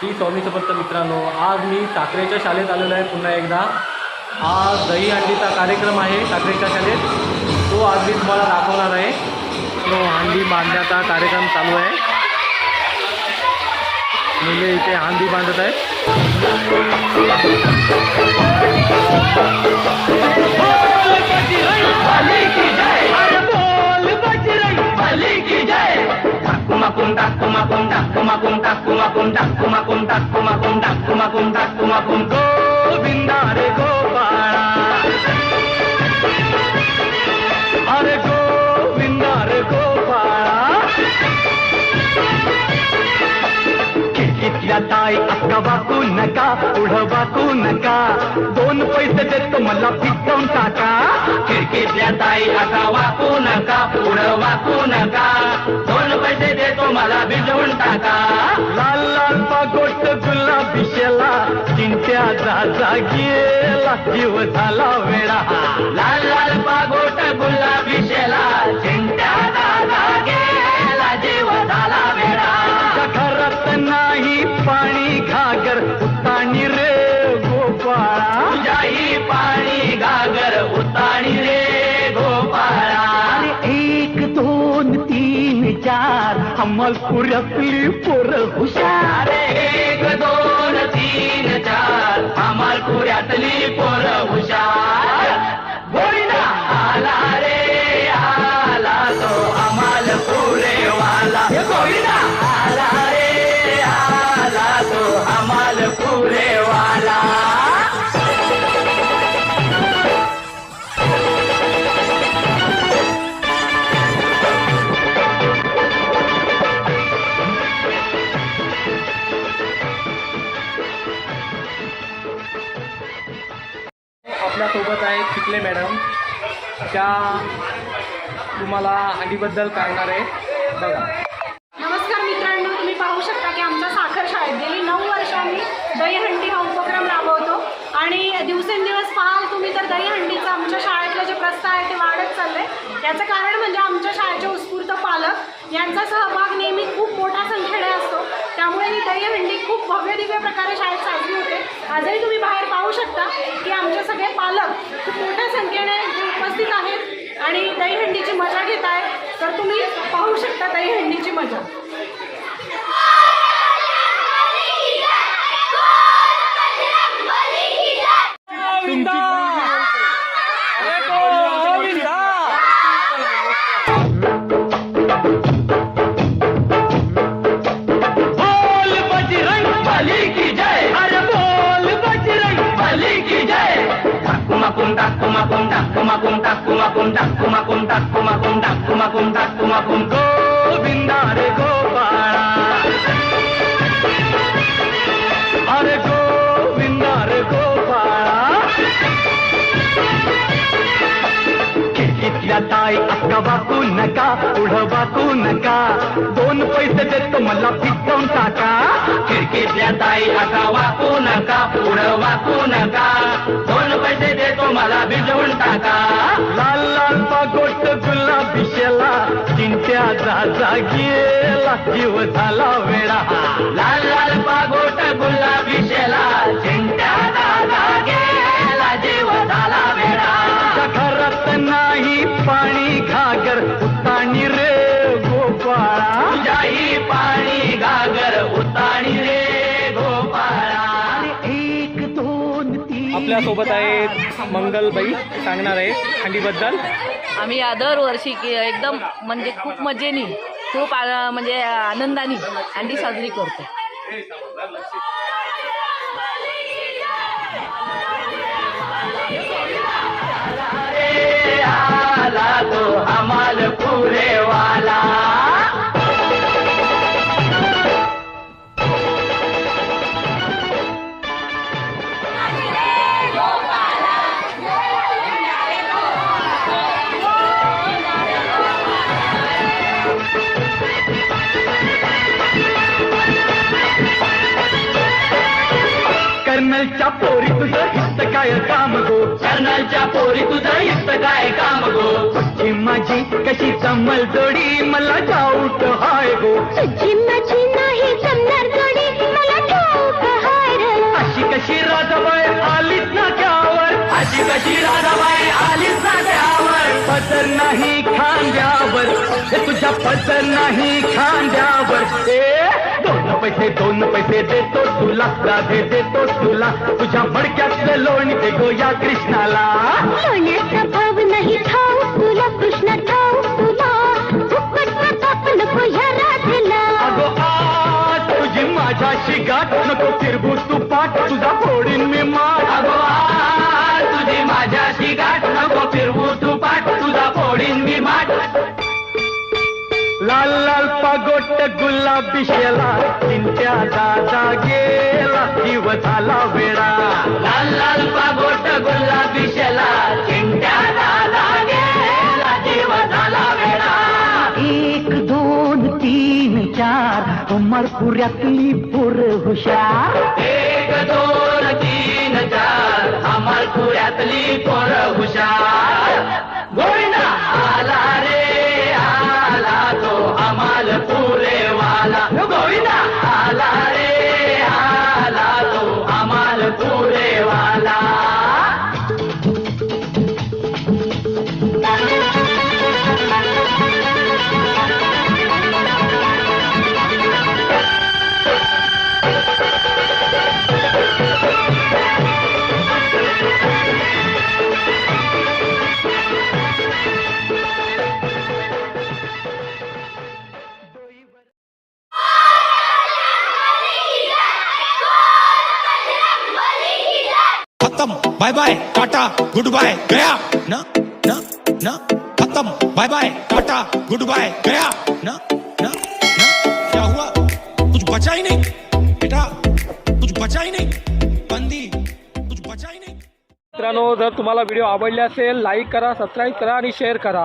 ती स्वामी समर्थ मित्रांनो आज मी साखरेच्या शाळेत आलेलो आहे पुन्हा एकदा आज दही हंडीचा कार्यक्रम आहे साखरेच्या शाळेत तो आज मी तुम्हाला दाखवणार आहे तो हंडी बांधण्याचा कार्यक्रम चालू आहे मुले इथे हंडी बांधत आहेत खिडकीतल्या ताई अक्का वाकू नका पुढं वाकू नका. दोन पैसे देतो मला पिकवून टाका. खिडकीतल्या ताई आता वाकू नका पुढं वाकू नका. दोन पैसे देतो मला भिजवून टाका. लाल लाल पागोट गुलाबी शेला चिंत्या जा गेला जीव झाला वेळा लाल लाल पागोट गुलाबी शेला विचार हमल पुरतली पुर हुशार. एक दोन तीन आपल्यासोबत आहे चिखले मॅडम. त्या तुम्हाला आधीबद्दल सांगणार आहे. बघा. नमस्कार मित्रांनो तुम्ही पाहू शकता की आमच्या साखर शाळेत गेली नऊ वर्ष आम्ही दहीहंडी हा उपक्रम राबवतो. आणि दिवसेंदिवस पाहाल तुम्ही तर दहीहंडीचं आमच्या शाळेतलं जे प्रस्थ आहे ते वाढत चाललंय. याचं कारण म्हणजे आमच्या शाळेचे उत्स्फूर्त पालक यांचा सहभाग नेहमी खूप मोठ्या संख्येने असतो. ही खूप भव्य दिव्य प्रकारे शाळेत साजरी होते. आजही तुम्ही बाहेर पाहू शकता की आमचे सगळे पालक खूप मोठ्या संख्येने उपस्थित आहेत आणि दहीहंडीची मजा घेत आहेत तर तुम्ही पाहू शकता दहीहंडीची मजा. गोविंदा रे गोपाळा. अरे गोविंदा रे गोपाळा. खिडकीतल्या ताई अक्का वाकू नका. पुढं वाकू नका दोन पैसे देतो मला पिकवून टाका खिडकीतल्या ताई अक्का वाकू नका. पुढं वाकू नका. दोन पैसे देतो मला भिजवून टाका. लाल लाल पागोट गुलाबी शेला चिंट्या जा गेला जीव झाला वेळा लाल लाल पागोट गुलाबी शेला चिंट्या गेला जीव झाला वेळा घरात नाही पाणी घागर उताणी रे आपल्यासोबत सोबत आहेत मंगलबाई सांगणार आहे हंडीबद्दल आम्ही या दरवर्षी की एकदम म्हणजे खूप मजेने खूप आ- म्हणजे आनंदाने अंडी साजरी करतो कर्नलच्या पोरी तुझं हित काय काम गो? कर्नलच्या पोरी तुझं इथं काय काम गो? तुझी माझी कशी जमल जोडी मला डाऊट हाय गो? तुझी माझी नाही जमणार जोडी मला अशी कशी राजाबाई आलीच ना त्यावर? अशी कशी राजाबाई आलीच ना त्यावर? पदर नाही खांद्यावर. हे तुझ्या पदर नाही खांद्यावर. ए दोन पैसे दोन पैसे देतो तुला राधे देतो तुला पागोट गुलाबी शेला चिंत्या दादा गेला जीव झाला वेळा. लाल लाल पागोट गुलाबी शेला चिंत्या दादा गेला जीव झाला वेळा. एक दोन तीन चार मरपुऱ्यातली पोर हुशार. एक दोन तीन चार अमर पुऱ्यातली पोर हुशार. खत्म। Bye bye tata good bye गया। ना न न खत्म। Bye bye tata good bye गया। ना न न क्या हुआ? कुछ बचा ही नहीं। बेटा कुछ बचा ही नहीं। बंदी कुछ बचा ही नहीं। मित्रांनो जर तुम्हाला व्हिडिओ आवडले असेल लाईक करा सबस्क्राईब करा आणि शेअर करा.